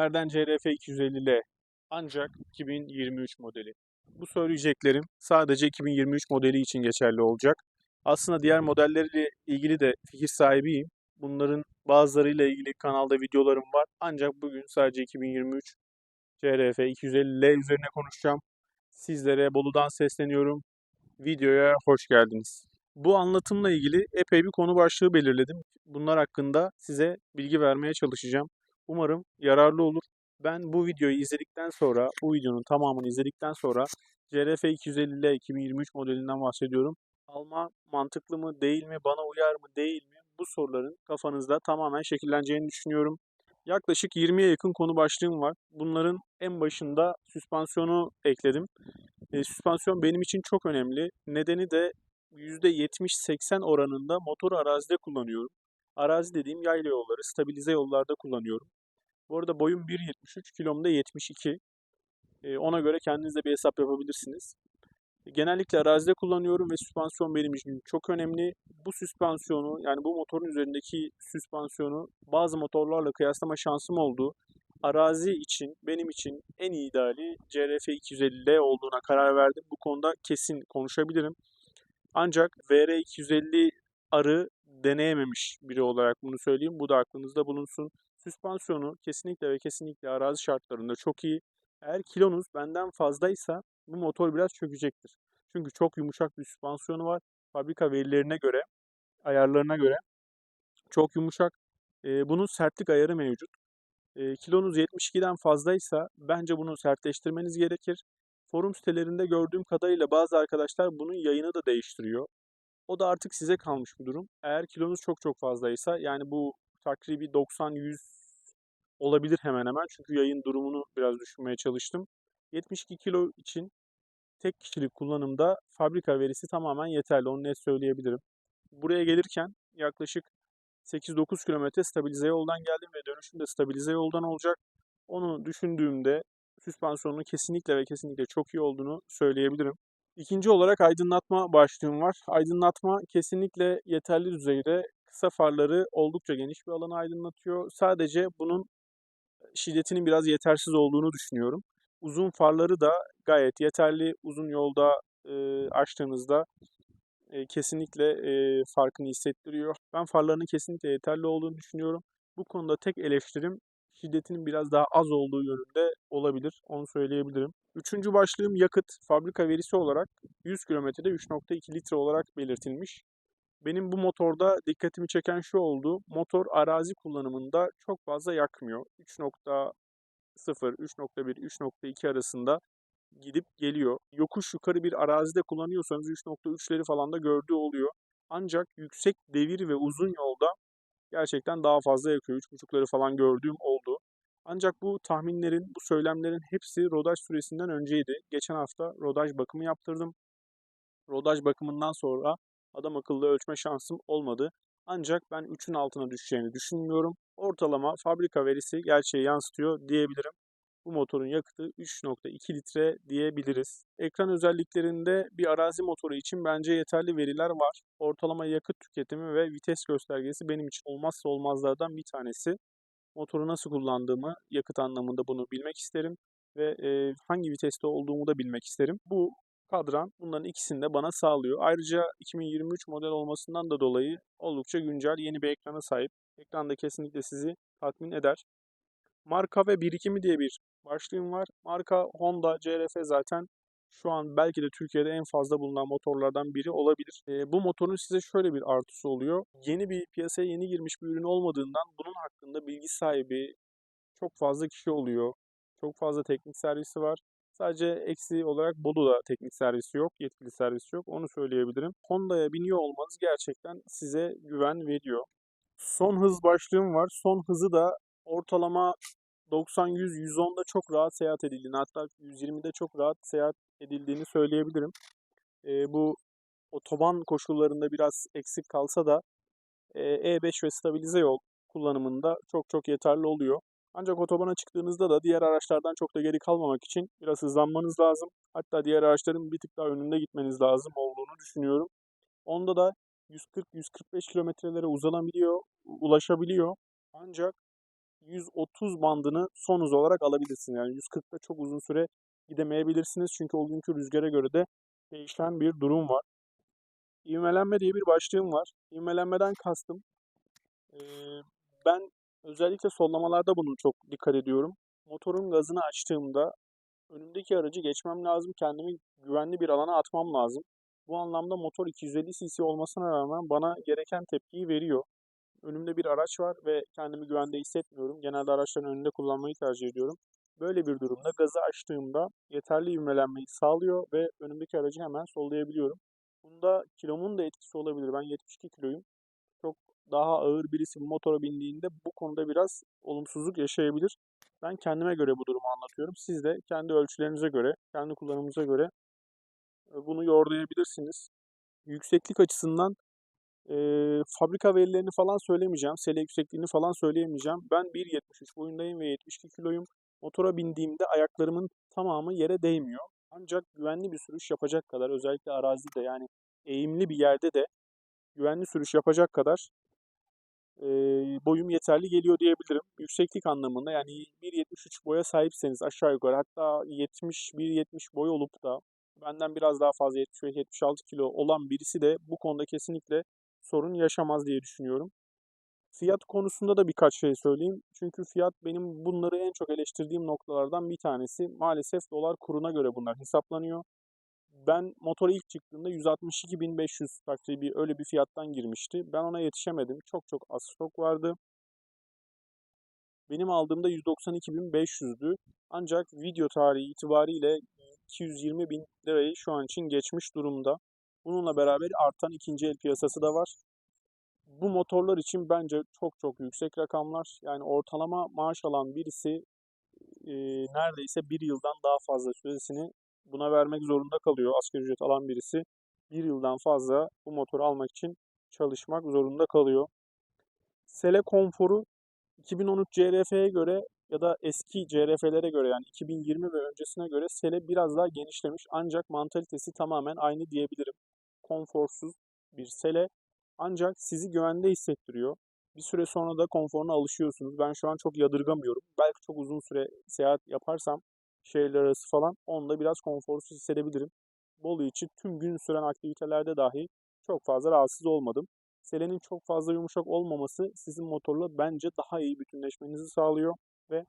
Bugün günlerden CRF 250L ancak 2023 modeli. Bu söyleyeceklerim sadece 2023 modeli için geçerli olacak. Aslında diğer modelleriyle ilgili de fikir sahibiyim. Bunların bazılarıyla ilgili kanalda videolarım var. Ancak bugün sadece 2023 CRF 250L üzerine konuşacağım. Sizlere Bolu'dan sesleniyorum. Videoya hoş geldiniz. Bu anlatımla ilgili epey bir konu başlığı belirledim. Bunlar hakkında size bilgi vermeye çalışacağım. Umarım yararlı olur. Ben bu videoyu izledikten sonra, bu videonun tamamını izledikten sonra CRF 250 2023 modelinden bahsediyorum. Alma mantıklı mı, değil mi, bana uyar mı, değil mi? Bu soruların kafanızda tamamen şekilleneceğini düşünüyorum. Yaklaşık 20'ye yakın konu başlığım var. Bunların en başında süspansiyonu ekledim. E, süspansiyon benim için çok önemli. Nedeni de %70-80 oranında motoru arazide kullanıyorum. Arazi dediğim yayla yolları, stabilize yollarda kullanıyorum. Bu arada boyum 1.73, kilom da 72. E, ona göre kendiniz de bir hesap yapabilirsiniz. Genellikle arazide kullanıyorum ve süspansiyon benim için çok önemli. Bu süspansiyonu yani bu motorun üzerindeki süspansiyonu bazı motorlarla kıyaslama şansım oldu. Arazi için benim için en ideali CRF 250L olduğuna karar verdim. Bu konuda kesin konuşabilirim. Ancak VR 250 arı deneyememiş biri olarak bunu söyleyeyim. Bu da aklınızda bulunsun. Süspansiyonu kesinlikle ve kesinlikle arazi şartlarında çok iyi. Eğer kilonuz benden fazlaysa bu motor biraz çökecektir. Çünkü çok yumuşak bir süspansiyonu var. Fabrika verilerine göre, ayarlarına göre çok yumuşak. E, bunun sertlik ayarı mevcut. E, kilonuz 72'den fazlaysa bence bunu sertleştirmeniz gerekir. Forum sitelerinde gördüğüm kadarıyla bazı arkadaşlar bunun yayını da değiştiriyor. O da artık size kalmış bir durum. Eğer kilonuz çok çok fazlaysa yani bu takribi 90-100 olabilir hemen hemen. Çünkü yayın durumunu biraz düşünmeye çalıştım. 72 kilo için tek kişilik kullanımda fabrika verisi tamamen yeterli. Onu net söyleyebilirim. Buraya gelirken yaklaşık 8-9 kilometre stabilize yoldan geldim ve dönüşüm de stabilize yoldan olacak. Onu düşündüğümde süspansiyonun kesinlikle ve kesinlikle çok iyi olduğunu söyleyebilirim. İkinci olarak aydınlatma başlığım var. Aydınlatma kesinlikle yeterli düzeyde. Kısa farları oldukça geniş bir alanı aydınlatıyor. Sadece bunun şiddetinin biraz yetersiz olduğunu düşünüyorum. Uzun farları da gayet yeterli. Uzun yolda e, açtığınızda e, kesinlikle e, farkını hissettiriyor. Ben farlarının kesinlikle yeterli olduğunu düşünüyorum. Bu konuda tek eleştirim şiddetinin biraz daha az olduğu yönünde olabilir. Onu söyleyebilirim. Üçüncü başlığım yakıt. Fabrika verisi olarak 100 kilometrede 3.2 litre olarak belirtilmiş. Benim bu motorda dikkatimi çeken şu oldu. Motor arazi kullanımında çok fazla yakmıyor. 3.0, 3.1, 3.2 arasında gidip geliyor. Yokuş yukarı bir arazide kullanıyorsanız 3.3'leri falan da gördüğü oluyor. Ancak yüksek devir ve uzun yolda gerçekten daha fazla yakıyor. 3.5'ları falan gördüğüm oldu. Ancak bu tahminlerin, bu söylemlerin hepsi rodaj süresinden önceydi. Geçen hafta rodaj bakımı yaptırdım. Rodaj bakımından sonra adam akıllı ölçme şansım olmadı. Ancak ben 3'ün altına düşeceğini düşünmüyorum. Ortalama fabrika verisi gerçeği yansıtıyor diyebilirim. Bu motorun yakıtı 3.2 litre diyebiliriz. Ekran özelliklerinde bir arazi motoru için bence yeterli veriler var. Ortalama yakıt tüketimi ve vites göstergesi benim için olmazsa olmazlardan bir tanesi. Motoru nasıl kullandığımı, yakıt anlamında bunu bilmek isterim ve e, hangi viteste olduğumu da bilmek isterim. Bu kadran bunların ikisini de bana sağlıyor. Ayrıca 2023 model olmasından da dolayı oldukça güncel yeni bir ekrana sahip. Ekran da kesinlikle sizi tatmin eder. Marka ve birikimi diye bir başlığım var. Marka Honda CRF zaten şu an belki de Türkiye'de en fazla bulunan motorlardan biri olabilir. E, bu motorun size şöyle bir artısı oluyor. Yeni bir piyasaya yeni girmiş bir ürün olmadığından bunun hakkında bilgi sahibi çok fazla kişi oluyor. Çok fazla teknik servisi var. Sadece eksi olarak Bolu'da teknik servisi yok, yetkili servisi yok. Onu söyleyebilirim. Honda'ya biniyor olmanız gerçekten size güven veriyor. Son hız başlığım var. Son hızı da ortalama 90-100, 110'da çok rahat seyahat edildiğini hatta 120'de çok rahat seyahat edildiğini söyleyebilirim. E, bu otoban koşullarında biraz eksik kalsa da e, E5 ve stabilize yol kullanımında çok çok yeterli oluyor. Ancak otobana çıktığınızda da diğer araçlardan çok da geri kalmamak için biraz hızlanmanız lazım. Hatta diğer araçların bir tık daha önünde gitmeniz lazım olduğunu düşünüyorum. Onda da 140-145 kilometrelere uzanabiliyor, ulaşabiliyor. Ancak 130 bandını son hız olarak alabilirsiniz. Yani 140'ta çok uzun süre gidemeyebilirsiniz. Çünkü o günkü rüzgara göre de değişen bir durum var. İvmelenme diye bir başlığım var. İvmelenmeden kastım. eee, ben özellikle sollamalarda bunu çok dikkat ediyorum. Motorun gazını açtığımda önümdeki aracı geçmem lazım. Kendimi güvenli bir alana atmam lazım. Bu anlamda motor 250 cc olmasına rağmen bana gereken tepkiyi veriyor. Önümde bir araç var ve kendimi güvende hissetmiyorum. Genelde araçların önünde kullanmayı tercih ediyorum. Böyle bir durumda gazı açtığımda yeterli ivmelenmeyi sağlıyor ve önümdeki aracı hemen sollayabiliyorum. Bunda kilomun da etkisi olabilir. Ben 72 kiloyum. Daha ağır birisi motora bindiğinde bu konuda biraz olumsuzluk yaşayabilir. Ben kendime göre bu durumu anlatıyorum. Siz de kendi ölçülerinize göre, kendi kullanımınıza göre e, bunu yorumlayabilirsiniz. Yükseklik açısından e, fabrika verilerini falan söylemeyeceğim. Sele yüksekliğini falan söyleyemeyeceğim. Ben 1.73 boyundayım ve 72 kiloyum. Motora bindiğimde ayaklarımın tamamı yere değmiyor. Ancak güvenli bir sürüş yapacak kadar özellikle arazide yani eğimli bir yerde de güvenli sürüş yapacak kadar e, boyum yeterli geliyor diyebilirim. Yükseklik anlamında yani 1.73 boya sahipseniz aşağı yukarı hatta 70 1.70 boy olup da benden biraz daha fazla 75-76 kilo olan birisi de bu konuda kesinlikle sorun yaşamaz diye düşünüyorum. Fiyat konusunda da birkaç şey söyleyeyim. Çünkü fiyat benim bunları en çok eleştirdiğim noktalardan bir tanesi. Maalesef dolar kuruna göre bunlar hesaplanıyor. Ben motora ilk çıktığında 162.500 takribi öyle bir fiyattan girmişti. Ben ona yetişemedim. Çok çok az stok vardı. Benim aldığımda 192.500'dü. Ancak video tarihi itibariyle 220 bin lirayı şu an için geçmiş durumda. Bununla beraber artan ikinci el piyasası da var. Bu motorlar için bence çok çok yüksek rakamlar. Yani ortalama maaş alan birisi e, neredeyse bir yıldan daha fazla süresini buna vermek zorunda kalıyor. Asgari ücret alan birisi bir yıldan fazla bu motoru almak için çalışmak zorunda kalıyor. Sele konforu 2013 CRF'ye göre ya da eski CRF'lere göre yani 2020 ve öncesine göre Sele biraz daha genişlemiş ancak mantalitesi tamamen aynı diyebilirim. Konforsuz bir Sele ancak sizi güvende hissettiriyor. Bir süre sonra da konforuna alışıyorsunuz. Ben şu an çok yadırgamıyorum. Belki çok uzun süre seyahat yaparsam şehirler arası falan onda biraz konforsuz hissedebilirim. Bolu için tüm gün süren aktivitelerde dahi çok fazla rahatsız olmadım. Selenin çok fazla yumuşak olmaması sizin motorla bence daha iyi bütünleşmenizi sağlıyor ve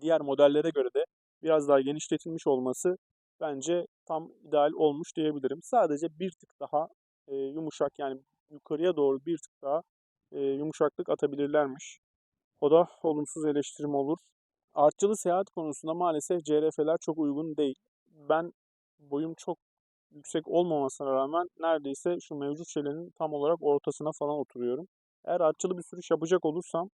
diğer modellere göre de biraz daha genişletilmiş olması bence tam ideal olmuş diyebilirim. Sadece bir tık daha e, yumuşak yani yukarıya doğru bir tık daha e, yumuşaklık atabilirlermiş. O da olumsuz eleştirim olur. Artçılı seyahat konusunda maalesef CRF'ler çok uygun değil. Ben boyum çok yüksek olmamasına rağmen neredeyse şu mevcut şelenin tam olarak ortasına falan oturuyorum. Eğer artçılı bir sürüş yapacak olursam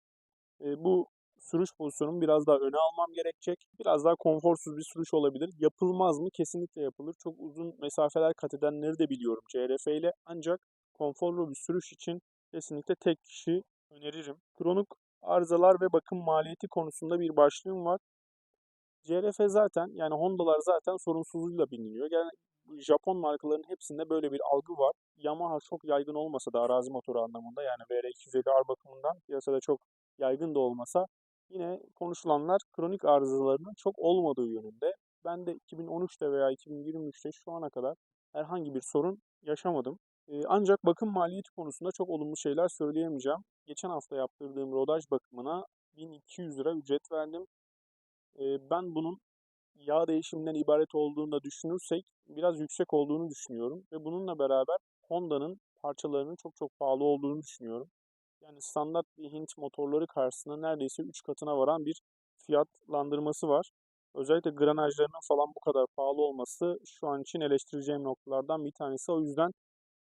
e, bu sürüş pozisyonumu biraz daha öne almam gerekecek. Biraz daha konforsuz bir sürüş olabilir. Yapılmaz mı? Kesinlikle yapılır. Çok uzun mesafeler kat edenleri de biliyorum CRF ile. Ancak konforlu bir sürüş için kesinlikle tek kişi öneririm. Kronik arızalar ve bakım maliyeti konusunda bir başlığım var. CRF zaten yani Honda'lar zaten sorunsuzluğuyla biliniyor. Yani Japon markaların hepsinde böyle bir algı var. Yamaha çok yaygın olmasa da arazi motoru anlamında yani VR250R bakımından piyasada çok yaygın da olmasa yine konuşulanlar kronik arızalarının çok olmadığı yönünde. Ben de 2013'te veya 2023'te şu ana kadar herhangi bir sorun yaşamadım. Ancak bakım maliyeti konusunda çok olumlu şeyler söyleyemeyeceğim. Geçen hafta yaptırdığım rodaj bakımına 1200 lira ücret verdim. Ee, ben bunun yağ değişiminden ibaret olduğunu da düşünürsek biraz yüksek olduğunu düşünüyorum. Ve bununla beraber Honda'nın parçalarının çok çok pahalı olduğunu düşünüyorum. Yani standart bir Hint motorları karşısında neredeyse 3 katına varan bir fiyatlandırması var. Özellikle granajlarının falan bu kadar pahalı olması şu an için eleştireceğim noktalardan bir tanesi. O yüzden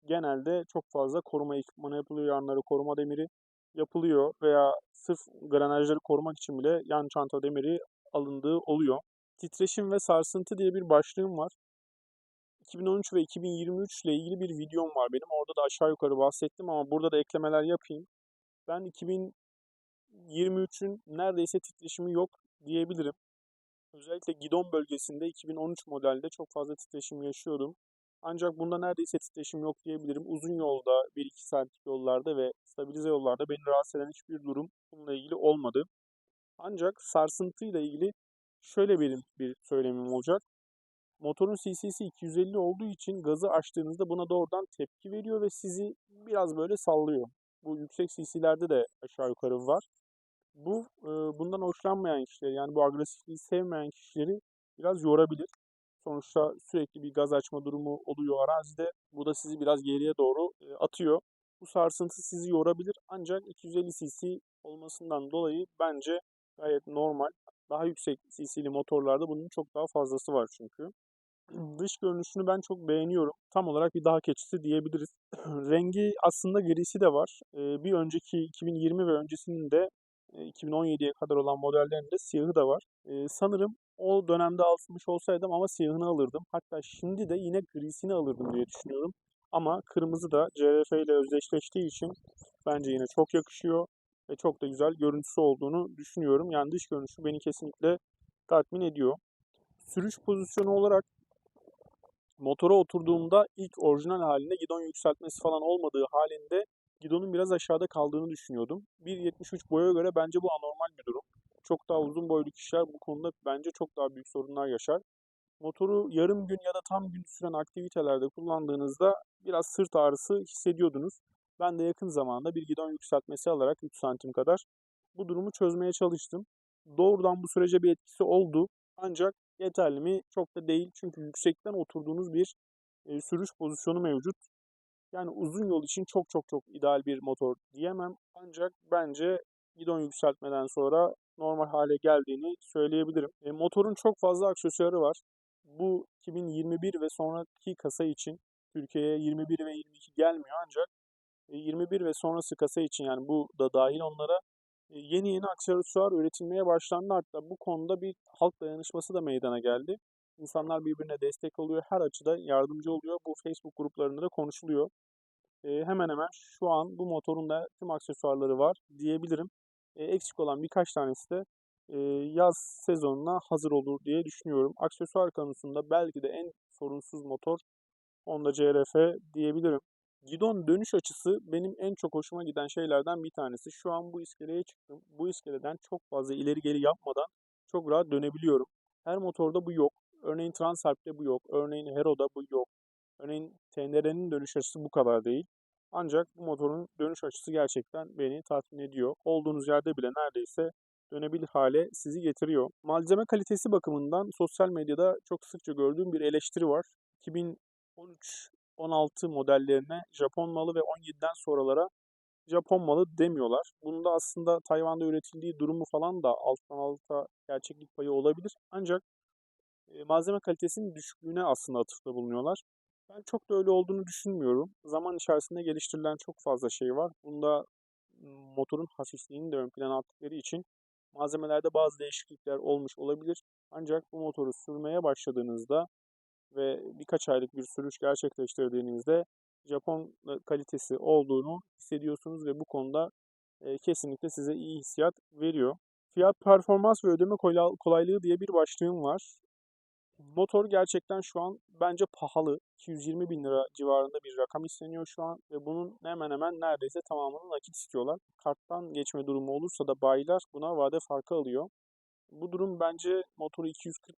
genelde çok fazla koruma ekipmanı yapılıyor. Yanları koruma demiri yapılıyor veya sırf granajları korumak için bile yan çanta demiri alındığı oluyor. Titreşim ve sarsıntı diye bir başlığım var. 2013 ve 2023 ile ilgili bir videom var benim. Orada da aşağı yukarı bahsettim ama burada da eklemeler yapayım. Ben 2023'ün neredeyse titreşimi yok diyebilirim. Özellikle gidon bölgesinde 2013 modelde çok fazla titreşim yaşıyordum. Ancak bunda neredeyse titreşim yok diyebilirim. Uzun yolda, 1-2 saatlik yollarda ve stabilize yollarda beni rahatsız eden hiçbir durum bununla ilgili olmadı. Ancak sarsıntıyla ilgili şöyle benim bir söylemim olacak. Motorun cc'si 250 olduğu için gazı açtığınızda buna doğrudan tepki veriyor ve sizi biraz böyle sallıyor. Bu yüksek cc'lerde de aşağı yukarı var. Bu bundan hoşlanmayan kişileri yani bu agresifliği sevmeyen kişileri biraz yorabilir. Sonuçta sürekli bir gaz açma durumu oluyor arazide. Bu da sizi biraz geriye doğru e, atıyor. Bu sarsıntı sizi yorabilir ancak 250 cc olmasından dolayı bence gayet normal. Daha yüksek cc'li motorlarda bunun çok daha fazlası var çünkü. Dış görünüşünü ben çok beğeniyorum. Tam olarak bir dağ keçisi diyebiliriz. Rengi aslında grisi de var. Ee, bir önceki 2020 ve öncesinin de e, 2017'ye kadar olan modellerinde siyahı da var. Sanırım o dönemde almış olsaydım ama siyahını alırdım. Hatta şimdi de yine grisini alırdım diye düşünüyorum. Ama kırmızı da CRF ile özdeşleştiği için bence yine çok yakışıyor ve çok da güzel görüntüsü olduğunu düşünüyorum. Yani dış görünüşü beni kesinlikle tatmin ediyor. Sürüş pozisyonu olarak motora oturduğumda ilk orijinal halinde gidon yükseltmesi falan olmadığı halinde gidonun biraz aşağıda kaldığını düşünüyordum. 1.73 boya göre bence bu anormal bir durum. Çok daha uzun boylu kişiler bu konuda bence çok daha büyük sorunlar yaşar. Motoru yarım gün ya da tam gün süren aktivitelerde kullandığınızda biraz sırt ağrısı hissediyordunuz. Ben de yakın zamanda bir gidon yükseltmesi alarak 3 santim kadar bu durumu çözmeye çalıştım. Doğrudan bu sürece bir etkisi oldu. Ancak yeterli mi? Çok da değil. Çünkü yüksekten oturduğunuz bir e, sürüş pozisyonu mevcut. Yani uzun yol için çok çok çok ideal bir motor diyemem. Ancak bence gidon yükseltmeden sonra normal hale geldiğini söyleyebilirim. E, motorun çok fazla aksesuarı var. Bu 2021 ve sonraki kasa için Türkiye'ye 21 ve 22 gelmiyor ancak 21 ve sonrası kasa için yani bu da dahil onlara yeni yeni aksesuar üretilmeye başlandı. Hatta bu konuda bir halk dayanışması da meydana geldi. İnsanlar birbirine destek oluyor. Her açıda yardımcı oluyor. Bu Facebook gruplarında da konuşuluyor. E, hemen hemen şu an bu motorun da tüm aksesuarları var diyebilirim. E, eksik olan birkaç tanesi de e, yaz sezonuna hazır olur diye düşünüyorum. Aksesuar konusunda belki de en sorunsuz motor Honda CRF diyebilirim. Gidon dönüş açısı benim en çok hoşuma giden şeylerden bir tanesi. Şu an bu iskeleye çıktım. Bu iskeleden çok fazla ileri geri yapmadan çok rahat dönebiliyorum. Her motorda bu yok. Örneğin Transalp'te bu yok. Örneğin Hero'da bu yok. Örneğin TNR'nin dönüş açısı bu kadar değil. Ancak bu motorun dönüş açısı gerçekten beni tatmin ediyor. Olduğunuz yerde bile neredeyse dönebilir hale sizi getiriyor. Malzeme kalitesi bakımından sosyal medyada çok sıkça gördüğüm bir eleştiri var. 2013 16 modellerine Japon malı ve 17'den sonralara Japon malı demiyorlar. Bunda aslında Tayvan'da üretildiği durumu falan da alttan alta gerçeklik payı olabilir. Ancak e, malzeme kalitesinin düşüklüğüne aslında atıfta bulunuyorlar. Ben çok da öyle olduğunu düşünmüyorum. Zaman içerisinde geliştirilen çok fazla şey var. Bunda motorun hafifliğini de ön plana attıkları için malzemelerde bazı değişiklikler olmuş olabilir. Ancak bu motoru sürmeye başladığınızda ve birkaç aylık bir sürüş gerçekleştirdiğinizde Japon kalitesi olduğunu hissediyorsunuz ve bu konuda e, kesinlikle size iyi hissiyat veriyor. Fiyat performans ve ödeme kolaylığı diye bir başlığım var. Motor gerçekten şu an bence pahalı. 220 bin lira civarında bir rakam isteniyor şu an ve bunun hemen hemen neredeyse tamamını nakit istiyorlar. Karttan geçme durumu olursa da bayiler buna vade farkı alıyor. Bu durum bence motoru 240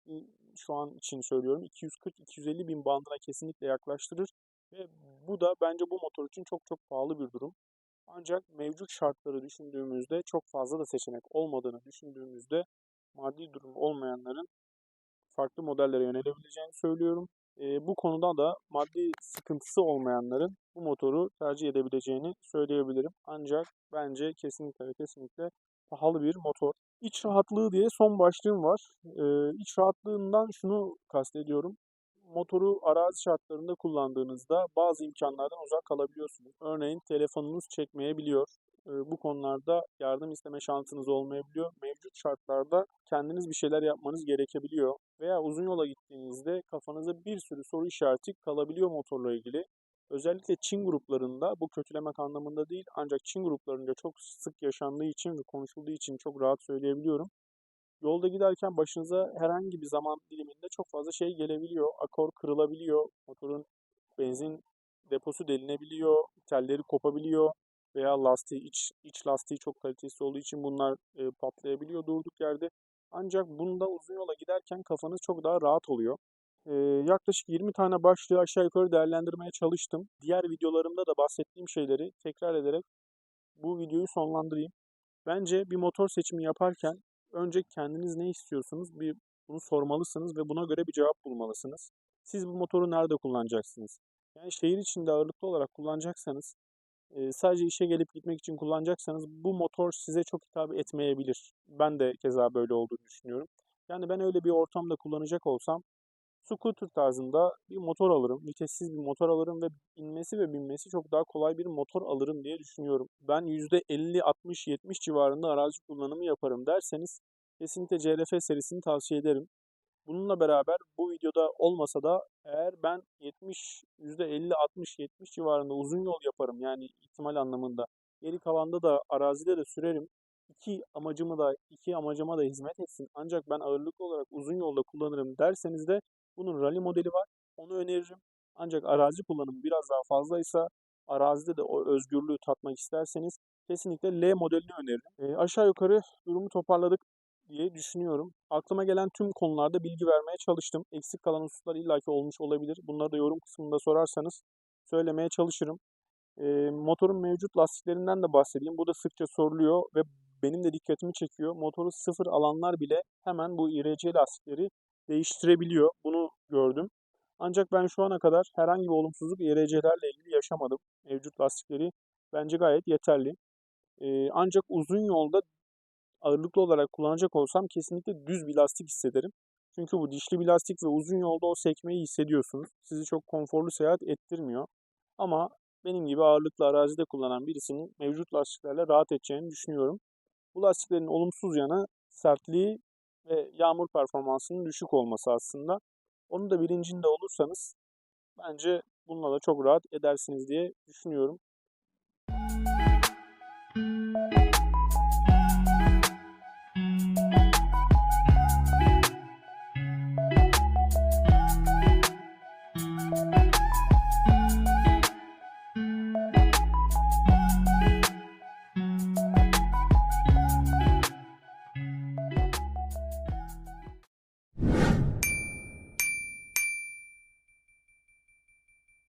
şu an için söylüyorum 240-250 bin bandına kesinlikle yaklaştırır ve bu da bence bu motor için çok çok pahalı bir durum. Ancak mevcut şartları düşündüğümüzde çok fazla da seçenek olmadığını düşündüğümüzde maddi durum olmayanların farklı modellere yönelebileceğini söylüyorum. E, bu konuda da maddi sıkıntısı olmayanların bu motoru tercih edebileceğini söyleyebilirim. Ancak bence kesinlikle kesinlikle pahalı bir motor. İç rahatlığı diye son başlığım var. Ee, iç rahatlığından şunu kastediyorum. Motoru arazi şartlarında kullandığınızda bazı imkanlardan uzak kalabiliyorsunuz. Örneğin telefonunuz çekmeyebiliyor. Bu konularda yardım isteme şansınız olmayabiliyor. Mevcut şartlarda kendiniz bir şeyler yapmanız gerekebiliyor. Veya uzun yola gittiğinizde kafanıza bir sürü soru işareti kalabiliyor motorla ilgili. Özellikle Çin gruplarında bu kötülemek anlamında değil ancak Çin gruplarında çok sık yaşandığı için ve konuşulduğu için çok rahat söyleyebiliyorum. Yolda giderken başınıza herhangi bir zaman diliminde çok fazla şey gelebiliyor. Akor kırılabiliyor, motorun benzin deposu delinebiliyor, telleri kopabiliyor veya lastiği iç iç lastiği çok kalitesiz olduğu için bunlar e, patlayabiliyor durduk yerde. Ancak bunda uzun yola giderken kafanız çok daha rahat oluyor. E, yaklaşık 20 tane başlığı aşağı yukarı değerlendirmeye çalıştım. Diğer videolarımda da bahsettiğim şeyleri tekrar ederek bu videoyu sonlandırayım. Bence bir motor seçimi yaparken önce kendiniz ne istiyorsunuz bir bunu sormalısınız ve buna göre bir cevap bulmalısınız. Siz bu motoru nerede kullanacaksınız? Yani şehir içinde ağırlıklı olarak kullanacaksanız, sadece işe gelip gitmek için kullanacaksanız bu motor size çok hitap etmeyebilir. Ben de keza böyle olduğunu düşünüyorum. Yani ben öyle bir ortamda kullanacak olsam scooter tarzında bir motor alırım. Vitessiz bir motor alırım ve inmesi ve binmesi çok daha kolay bir motor alırım diye düşünüyorum. Ben %50, 60, 70 civarında arazi kullanımı yaparım derseniz kesinlikle CRF serisini tavsiye ederim. Bununla beraber bu videoda olmasa da eğer ben 70, %50, 60, 70 civarında uzun yol yaparım yani ihtimal anlamında. Geri kalanda da arazide de sürerim. İki amacımı da iki amacıma da hizmet etsin. Ancak ben ağırlıklı olarak uzun yolda kullanırım derseniz de bunun rally modeli var. Onu öneririm. Ancak arazi kullanımı biraz daha fazlaysa arazide de o özgürlüğü tatmak isterseniz kesinlikle L modelini öneririm. E, aşağı yukarı durumu toparladık diye düşünüyorum. Aklıma gelen tüm konularda bilgi vermeye çalıştım. Eksik kalan hususlar illaki olmuş olabilir. Bunları da yorum kısmında sorarsanız söylemeye çalışırım. E, motorun mevcut lastiklerinden de bahsedeyim. Bu da sıkça soruluyor ve benim de dikkatimi çekiyor. Motoru sıfır alanlar bile hemen bu IRC lastikleri değiştirebiliyor. Bunu gördüm. Ancak ben şu ana kadar herhangi bir olumsuzluk IRC'lerle ilgili yaşamadım. Mevcut lastikleri bence gayet yeterli. Ee, ancak uzun yolda ağırlıklı olarak kullanacak olsam kesinlikle düz bir lastik hissederim. Çünkü bu dişli bir lastik ve uzun yolda o sekmeyi hissediyorsunuz. Sizi çok konforlu seyahat ettirmiyor. Ama benim gibi ağırlıklı arazide kullanan birisinin mevcut lastiklerle rahat edeceğini düşünüyorum. Bu lastiklerin olumsuz yanı sertliği ve yağmur performansının düşük olması aslında. Onu da bilincinde olursanız bence bununla da çok rahat edersiniz diye düşünüyorum.